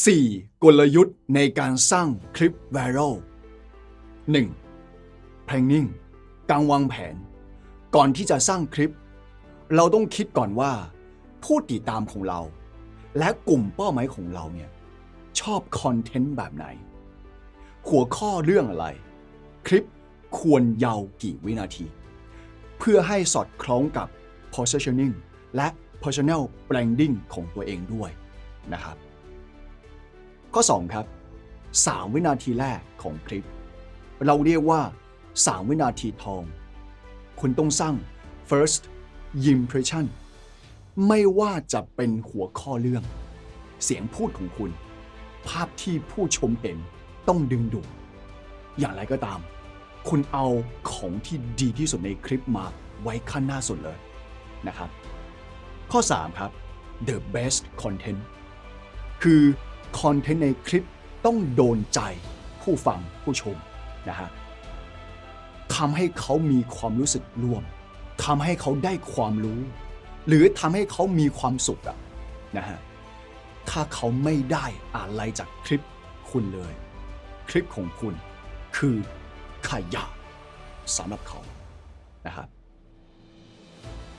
4. กลยุทธ์ในการสร้างคลิปไวรัล 1. planning การวางแผน ก่อนที่จะสร้างคลิป เราต้องคิดก่อนว่า ผู้ติดตามของเรา และกลุ่มเป้าหมายของเราเนี่ยชอบคอนเทนต์แบบไหน หัวข้อเรื่องอะไร คลิปควรยาวกี่วินาที เพื่อให้สอดคล้องกับ positioning และ personal branding ของตัวเองด้วยนะครับ ข้อ 2 ครับ 3 วินาทีแรกของคลิป เราเรียกว่า 3 วินาทีทอง คุณต้องสร้าง first impression ไม่ว่าจะเป็นหัวข้อเรื่อง เสียงพูดของคุณ ภาพที่ผู้ชมเห็นต้องดึงดูดอย่างไรก็ตาม คุณเอาของที่ดีที่สุดในคลิปมาไว้ขั้นหน้าสุดเลยนะครับ ข้อ 3 ครับ the best content คือ คอนเทนต์ในคลิปต้องโดนใจผู้ฟังผู้ชมนะฮะทำให้เขามีความรู้สึกร่วมทำให้เขาได้ความรู้ หรือทำให้เขามีความสุขอะนะฮะถ้าเขาไม่ได้อะไรจากคลิปคุณเลย คลิปของคุณคือขยะสำหรับเขานะครับ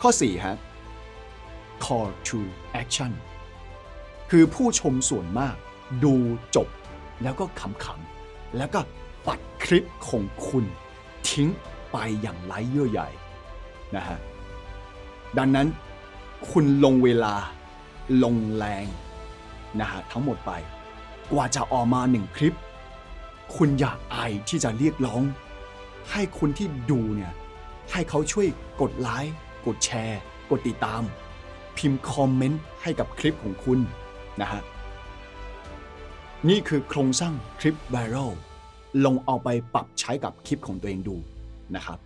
ข้อ4ฮะ call to action คือผู้ชมส่วนมาก ดูจบ แล้วก็ขำๆแล้วก็ปัดคลิปของคุณทิ้งไปอย่างไร้เยื่อใยนะฮะดังนั้นคุณลงเวลาลงแรงนะฮะทั้งหมดไป กว่าจะออกมาหนึ่งคลิป คุณอย่าอายที่จะเรียกร้อง ให้คนที่ดูเนี่ย ให้เขาช่วยกดไลค์กดแชร์ กดติดตาม พิมพ์คอมเมนต์ให้กับคลิปของคุณนะฮะ นี่คือโครงสร้างคลิปไวรัลลองเอาไปปรับใช้กับคลิปของตัวเองดูนะครับ